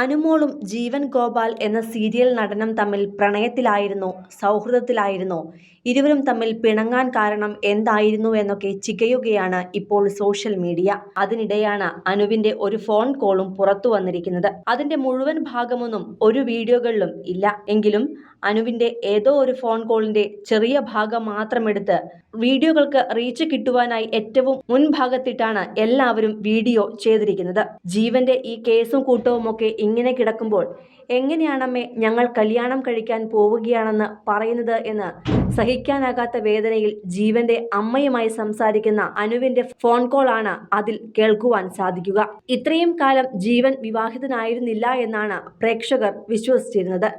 അനുമോളും ജീവൻ ഗോപാൽ എന്ന സീരിയൽ നടനം തമ്മിൽ പ്രണയത്തിലായിരുന്നോ സൗഹൃദത്തിലായിരുന്നോ. ഇരുവരും തമ്മിൽ പിണങ്ങാൻ കാരണം എന്തായിരുന്നു എന്നൊക്കെ ചികയുകയാണ് ഇപ്പോൾ സോഷ്യൽ മീഡിയ. അതിനിടെയാണ് അനുവിന്റെ ഒരു ഫോൺ കോളും പുറത്തു വന്നിരിക്കുന്നത്. അതിന്റെ മുഴുവൻ ഭാഗമൊന്നും ഒരു വീഡിയോകളിലും ഇല്ല. എങ്കിലും അനുവിന്റെ ഏതോ ഒരു ഫോൺ കോളിന്റെ ചെറിയ ഭാഗം മാത്രമെടുത്ത് വീഡിയോകൾക്ക് റീച്ച് കിട്ടുവാനായി ഏറ്റവും മുൻഭാഗത്തിട്ടാണ് എല്ലാവരും വീഡിയോ ചെയ്തിരിക്കുന്നത്. ജീവന്റെ ഈ കേസും കൂട്ടവും ഒക്കെ ഇങ്ങനെ കിടക്കുമ്പോൾ എങ്ങനെയാണമ്മേ ഞങ്ങൾ കല്യാണം കഴിക്കാൻ പോവുകയാണെന്ന് പറയുന്നത് എന്ന് സഹിക്കാനാകാത്ത വേദനയിൽ ജീവന്റെ അമ്മയുമായി സംസാരിക്കുന്ന അനുവിന്റെ ഫോൺ കോൾ ആണ് അതിൽ കേൾക്കുവാൻ സാധിക്കുക. ഇത്രയും കാലം ജീവൻ വിവാഹിതനായിരുന്നില്ല എന്നാണ് പ്രേക്ഷകർ വിശ്വസിച്ചിരുന്നത്.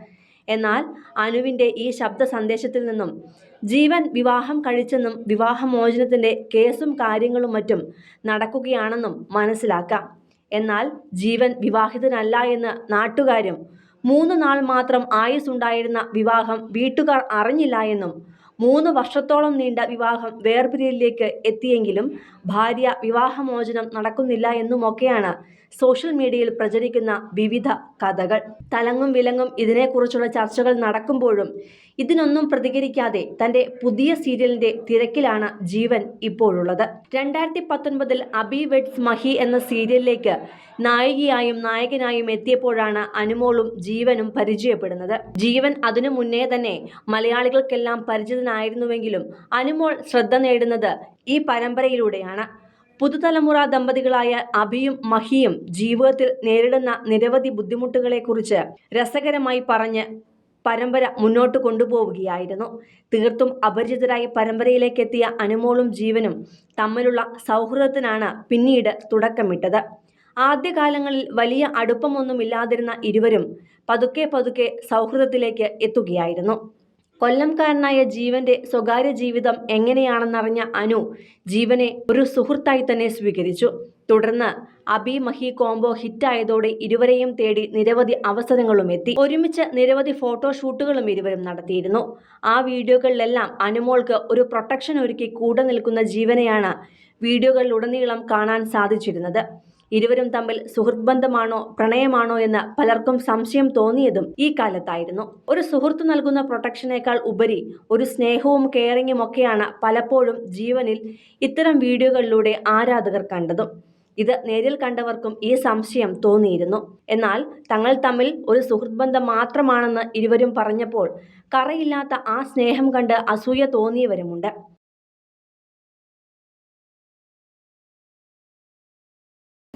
എന്നാൽ അനുവിന്റെ ഈ ശബ്ദ സന്ദേശത്തിൽ നിന്നും ജീവൻ വിവാഹം കഴിച്ചെന്നും വിവാഹമോചനത്തിന്റെ കേസും കാര്യങ്ങളും മറ്റും നടക്കുകയാണെന്നും മനസ്സിലാക്കാം. എന്നാൽ ജീവൻ വിവാഹിതനല്ല എന്ന് നാട്ടുകാരും മൂന്ന് നാൾ മാത്രം ആയുസ്സുണ്ടായിരുന്ന വിവാഹം വീട്ടുകാർ അറിഞ്ഞില്ല എന്നും മൂന്ന് വർഷത്തോളം നീണ്ട വിവാഹം വേർപിരിയലിലേക്ക് എത്തിയെങ്കിലും ഭാര്യ വിവാഹമോചനം നടക്കുന്നില്ല എന്നുമൊക്കെയാണ് സോഷ്യൽ മീഡിയയിൽ പ്രചരിക്കുന്ന വിവിധ കഥകൾ. തലങ്ങും വിലങ്ങും ഇതിനെക്കുറിച്ചുള്ള ചർച്ചകൾ നടക്കുമ്പോഴും ഇതിനൊന്നും പ്രതികരിക്കാതെ തന്റെ പുതിയ സീരിയലിന്റെ തിരക്കിലാണ് ജീവൻ ഇപ്പോഴുള്ളത്. രണ്ടായിരത്തി പത്തൊൻപതിൽ അബി വെഡ്സ് മഹി എന്ന സീരിയലിലേക്ക് നായികയായും നായകനായും എത്തിയപ്പോഴാണ് അനുമോളും ജീവനും പരിചയപ്പെടുന്നത്. ജീവൻ അതിനു മുന്നേ തന്നെ മലയാളികൾക്കെല്ലാം പരിചിതനായിരുന്നുവെങ്കിലും അനുമോൾ ശ്രദ്ധ നേടുന്നത് ഈ പരമ്പരയിലൂടെയാണ്. പുതുതലമുറ ദമ്പതികളായ അഭിയും മഹിയും ജീവിതത്തിൽ നേരിടുന്ന നിരവധി ബുദ്ധിമുട്ടുകളെക്കുറിച്ച് രസകരമായി പറഞ്ഞ് പരമ്പര മുന്നോട്ട് കൊണ്ടുപോവുകയായിരുന്നു. തീർത്തും അപരിചിതരായി പരമ്പരയിലേക്ക് എത്തിയ അനുമോളും ജീവനും തമ്മിലുള്ള സൗഹൃദത്തിനാണ് പിന്നീട് തുടക്കമിട്ടത്. ആദ്യകാലങ്ങളിൽ വലിയ അടുപ്പമൊന്നുമില്ലാതിരുന്ന ഇരുവരും പതുക്കെ പതുക്കെ സൗഹൃദത്തിലേക്ക് എത്തുകയായിരുന്നു. കൊല്ലംകാരനായ ജീവന്റെ സ്വകാര്യ ജീവിതം എങ്ങനെയാണെന്നറിഞ്ഞ അനു ജീവനെ ഒരു സുഹൃത്തായി തന്നെ സ്വീകരിച്ചു. തുടർന്ന് അബി മഹി കോംബോ ഹിറ്റായതോടെ ഇരുവരെയും തേടി നിരവധി അവസരങ്ങളും എത്തി. ഒരുമിച്ച് നിരവധി ഫോട്ടോഷൂട്ടുകളും ഇരുവരും നടത്തിയിരുന്നു. ആ വീഡിയോകളിലെല്ലാം അനുമോൾക്ക് ഒരു പ്രൊട്ടക്ഷൻ ഒരുക്കി കൂടെ നിൽക്കുന്ന ജീവനെയാണ് വീഡിയോകളിലുടനീളം കാണാൻ സാധിച്ചിരുന്നത്. ഇരുവരും തമ്മിൽ സുഹൃത്ത് ബന്ധമാണോ പ്രണയമാണോ എന്ന് പലർക്കും സംശയം തോന്നിയതും ഈ കാലത്തായിരുന്നു. ഒരു സുഹൃത്ത് നൽകുന്ന പ്രൊട്ടക്ഷനേക്കാൾ ഉപരി ഒരു സ്നേഹവും കെയറിങ്ങും ഒക്കെയാണ് പലപ്പോഴും ജീവനിൽ ഇത്തരം വീഡിയോകളിലൂടെ ആരാധകർ കണ്ടതും. ഇത് നേരിൽ കണ്ടവർക്കും ഈ സംശയം തോന്നിയിരുന്നു. എന്നാൽ തങ്ങൾ തമ്മിൽ ഒരു സുഹൃത്ത് ബന്ധം മാത്രമാണെന്ന് ഇരുവരും പറഞ്ഞപ്പോൾ കറയില്ലാത്ത ആ സ്നേഹം കണ്ട് അസൂയ തോന്നിയവരുമുണ്ട്.